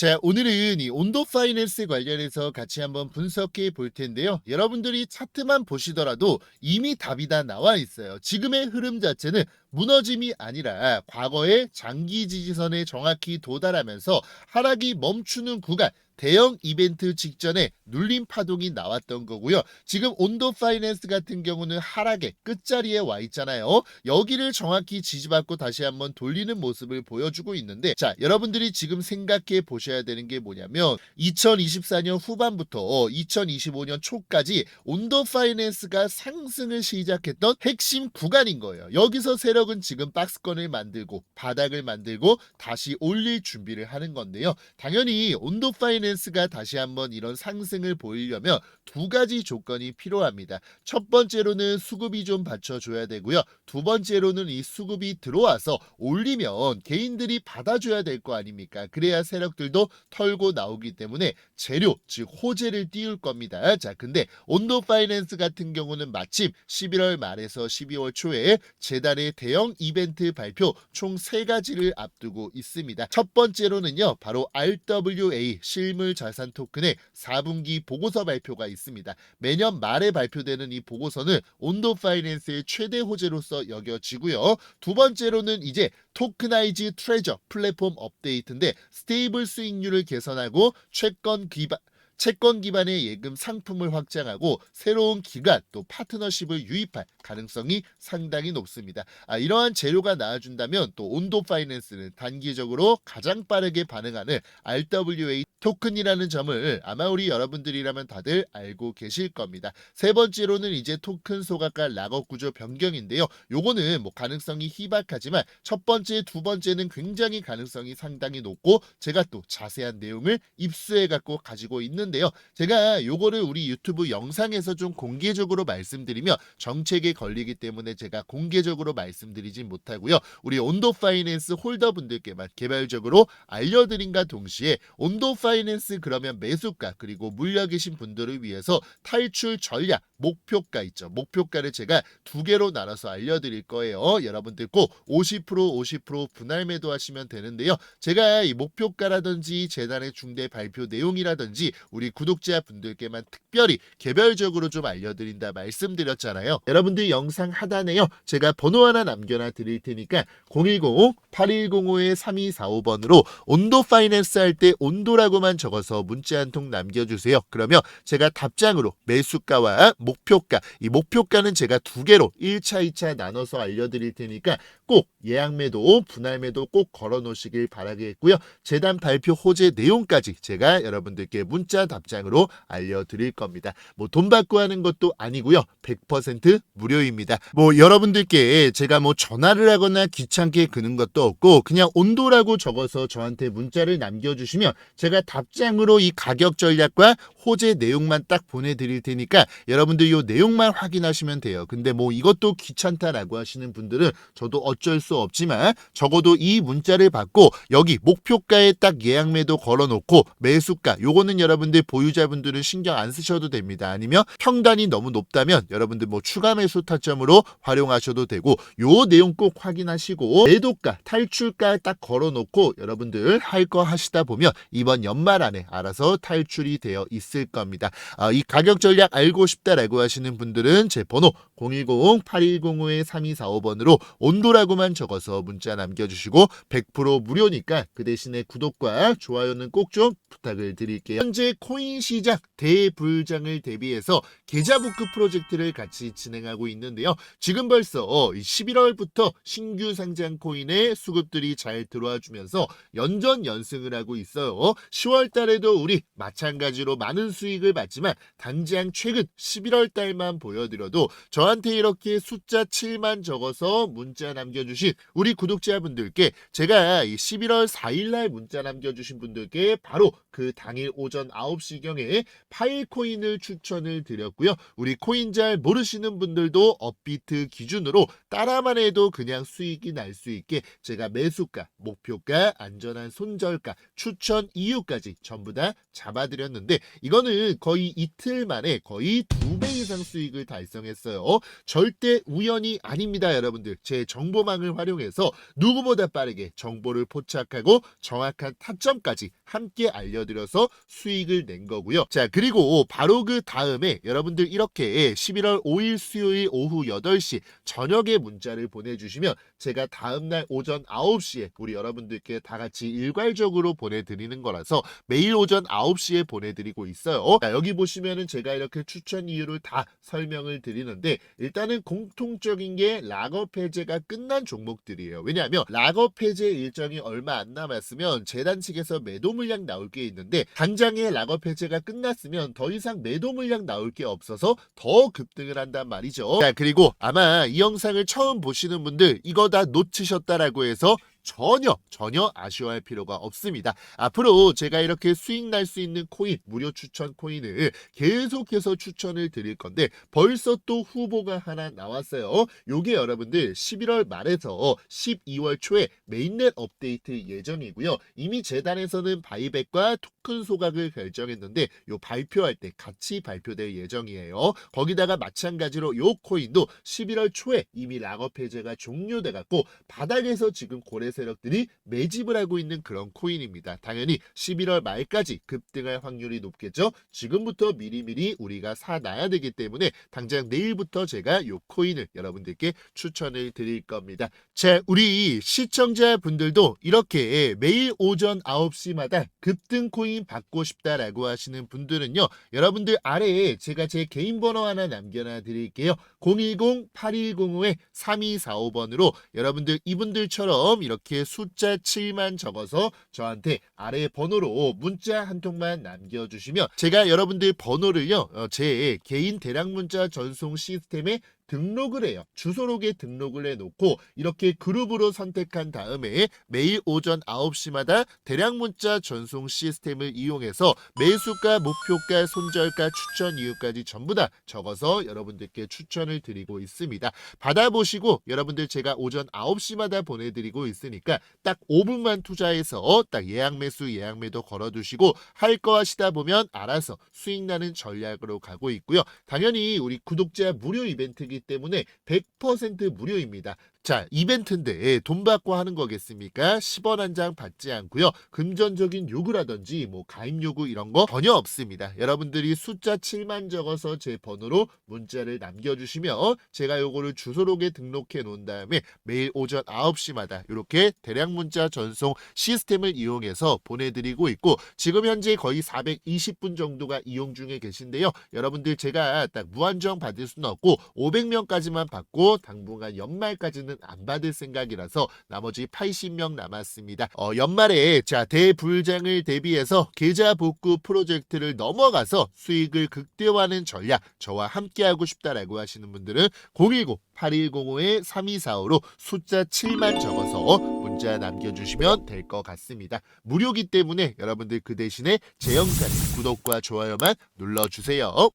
자, 오늘은 이 온도 파이낸스 관련해서 같이 한번 분석해 볼 텐데요. 여러분들이 차트만 보시더라도 이미 답이 다 나와 있어요. 지금의 흐름 자체는 무너짐이 아니라 과거의 장기 지지선에 정확히 도달하면서 하락이 멈추는 구간 대형 이벤트 직전에 눌림 파동이 나왔던 거고요. 지금 온도 파이낸스 같은 경우는 하락의 끝자리에 와 있잖아요. 여기를 정확히 지지받고 다시 한번 돌리는 모습을 보여주고 있는데 자, 여러분들이 지금 생각해 보셔야 되는 게 뭐냐면 2024년 후반부터 2025년 초까지 온도 파이낸스가 상승을 시작했던 핵심 구간인 거예요. 여기서 세력은 지금 박스권을 만들고 바닥을 만들고 다시 올릴 준비를 하는 건데요. 당연히 온도 파이낸스 가 다시 한번 이런 상승을 보이려면 두 가지 조건이 필요합니다. 첫 번째로는 수급이 좀 받쳐줘야 되고요. 두 번째로는 이 수급이 들어와서 올리면 개인들이 받아줘야 될 거 아닙니까? 그래야 세력들도 털고 나오기 때문에 재료, 즉 호재를 띄울 겁니다. 자, 근데 온도 파이낸스 같은 경우는 마침 11월 말에서 12월 초에 재단의 대형 이벤트 발표 총 세 가지를 앞두고 있습니다. 첫 번째로는요, 바로 RWA 실물 자산 토큰의 4분기 보고서 발표가 있습니다. 매년 말에 발표되는 이 보고서는 온도 파이낸스의 최대 호재로서 여겨지고요. 두 번째로는 이제 토크나이즈 트레저 플랫폼 업데이트인데 스테이블 수익률을 개선하고 채권 기반 채권 기반의 예금 상품을 확장하고 새로운 기관 또 파트너십을 유입할 가능성이 상당히 높습니다. 아, 이러한 재료가 나와준다면 또 온도 파이낸스는 단기적으로 가장 빠르게 반응하는 RWA 토큰이라는 점을 아마 우리 여러분들이라면 다들 알고 계실 겁니다. 세 번째로는 이제 토큰 소각과 락업 구조 변경인데요. 요거는 뭐 가능성이 희박하지만 첫 번째, 두 번째는 굉장히 가능성이 상당히 높고 제가 또 자세한 내용을 입수해 갖고 가지고 있는 데요. 제가 요거를 우리 유튜브 영상에서 좀 공개적으로 말씀드리면 정책에 걸리기 때문에 제가 공개적으로 말씀드리진 못하고요. 우리 온도 파이낸스 홀더분들께만 개별적으로 알려드린과 동시에 온도 파이낸스 그러면 매수가 그리고 물려 계신 분들을 위해서 탈출 전략 목표가 있죠. 목표가를 제가 두 개로 나눠서 알려드릴 거예요. 여러분들 꼭 50% 50% 분할 매도하시면 되는데요. 제가 이 목표가라든지 재단의 중대 발표 내용이라든지 우리 구독자 분들께만 특별히 개별적으로 좀 알려드린다 말씀드렸잖아요. 여러분들 영상 하단에요. 제가 번호 하나 남겨놔 드릴 테니까 010-8105-3245번으로 온도 파이낸스 할 때 온도라고만 적어서 문자 한 통 남겨주세요. 그러면 제가 답장으로 매수가와 목표가, 이 목표가는 제가 두 개로 1차, 2차 나눠서 알려드릴 테니까 꼭 예약 매도, 분할 매도 꼭 걸어 놓으시길 바라겠고요. 재단 발표 호재 내용까지 제가 여러분들께 문자 답장으로 알려드릴 겁니다. 뭐 돈 받고 하는 것도 아니고요. 100% 무료입니다. 뭐 여러분들께 제가 뭐 전화를 하거나 귀찮게 그는 것도 없고 그냥 온도라고 적어서 저한테 문자를 남겨주시면 제가 답장으로 이 가격 전략과 호재 내용만 딱 보내드릴 테니까 여러분들 이 내용만 확인하시면 돼요. 근데 뭐 이것도 귀찮다라고 하시는 분들은 저도 어쩔 수 없지만 적어도 이 문자를 받고 여기 목표가에 딱 예약 매도 걸어놓고 매수가 요거는 여러분 들 보유자분들은 신경 안 쓰셔도 됩니다. 아니면 평단이 너무 높다면 여러분들 뭐 추가 매수 타점으로 활용하셔도 되고 요 내용 꼭 확인하시고 매도가 탈출가 딱 걸어놓고 여러분들 할 거 하시다 보면 이번 연말 안에 알아서 탈출이 되어 있을 겁니다. 아, 이 가격 전략 알고 싶다라고 하시는 분들은 제 번호 010-8105-3245번으로 온도라고만 적어서 문자 남겨주시고 100% 무료니까 그 대신에 구독과 좋아요는 꼭 좀 부탁을 드릴게요. 현재 코인 시장 대불장을 대비해서 계좌 부크 프로젝트를 같이 진행하고 있는데요. 지금 벌써 11월부터 신규 상장 코인의 수급들이 잘 들어와 주면서 연전 연승을 하고 있어요. 10월 달에도 우리 마찬가지로 많은 수익을 봤지만 당장 최근 11월 달만 보여드려도 저한테 이렇게 숫자 7만 적어서 문자 남겨주신 우리 구독자분들께 제가 이 11월 4일 날 문자 남겨주신 분들께 바로 그 당일 오전 9 시경에 파일코인을 추천을 드렸고요. 우리 코인 잘 모르시는 분들도 업비트 기준으로 따라만 해도 그냥 수익이 날 수 있게 제가 매수가, 목표가, 안전한 손절가, 추천 이유까지 전부 다 잡아드렸는데 이거는 거의 이틀 만에 거의 두두배 이상 수익을 달성했어요. 절대 우연이 아닙니다, 여러분들. 제 정보망을 활용해서 누구보다 빠르게 정보를 포착하고 정확한 타점까지 함께 알려드려서 수익을 낸 거고요. 자, 그리고 바로 그 다음에 여러분들 이렇게 11월 5일 수요일 오후 8시 저녁에 문자를 보내주시면 제가 다음날 오전 9시에 우리 여러분들께 다 같이 일괄적으로 보내드리는 거라서 매일 오전 9시에 보내드리고 있어요. 자, 여기 보시면은 제가 이렇게 추천 이유를 다 설명을 드리는데 일단은 공통적인 게 락업 해제가 끝난 종목들이에요. 왜냐하면 락업 해제 일정이 얼마 안 남았으면 재단 측에서 매도 물량 나올 게 있는데 당장에 락업 해제가 끝났으면 더 이상 매도 물량 나올 게 없어서 더 급등을 한단 말이죠. 자 그리고 아마 이 영상을 처음 보시는 분들 이거 다 놓치셨다라고 해서 전혀 전혀 아쉬워할 필요가 없습니다. 앞으로 제가 이렇게 수익 날 수 있는 코인 무료 추천 코인을 계속해서 추천을 드릴 건데 벌써 또 후보가 하나 나왔어요. 요게 여러분들 11월 말에서 12월 초에 메인넷 업데이트 예정이고요. 이미 재단에서는 바이백과 토큰 소각을 결정했는데 요 발표할 때 같이 발표될 예정이에요. 거기다가 마찬가지로 요 코인도 11월 초에 이미 락업 해제가 종료돼 갖고 바닥에서 지금 고래 세력들이 매집을 하고 있는 그런 코인입니다. 당연히 11월 말까지 급등할 확률이 높겠죠. 지금부터 미리미리 우리가 사놔야 되기 때문에 당장 내일부터 제가 요 코인을 여러분들께 추천을 드릴 겁니다. 자, 우리 시청자분들도 이렇게 매일 오전 9시마다 급등 코인 받고 싶다라고 하시는 분들은요. 여러분들 아래에 제가 제 개인 번호 하나 남겨놔 드릴게요. 010-8105-3245번으로 여러분들 이분들처럼 이렇게 숫자 7만 적어서 저한테 아래 번호로 문자 한 통만 남겨주시면 제가 여러분들 번호를요 어, 제 개인 대량 문자 전송 시스템에 등록을 해요. 주소록에 등록을 해놓고 이렇게 그룹으로 선택한 다음에 매일 오전 9시마다 대량 문자 전송 시스템을 이용해서 매수가, 목표가, 손절가, 추천 이유까지 전부 다 적어서 여러분들께 추천을 드리고 있습니다. 받아보시고 여러분들 제가 오전 9시마다 보내드리고 있으니까 딱 5분만 투자해서 딱 예약 매수, 예약 매도 걸어두시고 할 거 하시다 보면 알아서 수익 나는 전략으로 가고 있고요. 당연히 우리 구독자 무료 이벤트이기 때문에 100% 무료입니다. 자, 이벤트인데 돈 받고 하는 거겠습니까? 10원 한 장 받지 않고요. 금전적인 요구라든지 뭐 가입 요구 이런 거 전혀 없습니다. 여러분들이 숫자 7만 적어서 제 번호로 문자를 남겨주시면 제가 요거를 주소록에 등록해 놓은 다음에 매일 오전 9시마다 이렇게 대량 문자 전송 시스템을 이용해서 보내드리고 있고 지금 현재 거의 420분 정도가 이용 중에 계신데요. 여러분들 제가 딱 무한정 받을 수는 없고 500명까지만 받고 당분간 연말까지 는 안 받을 생각이라서 나머지 80명 남았습니다. 어, 연말에 자 대불장을 대비해서 계좌 복구 프로젝트를 넘어가서 수익을 극대화하는 전략 저와 함께하고 싶다라고 하시는 분들은 010-8105-3245로 숫자 7만 적어서 문자 남겨주시면 될 것 같습니다. 무료기 때문에 여러분들 그 대신에 제 영상 구독과 좋아요만 눌러주세요.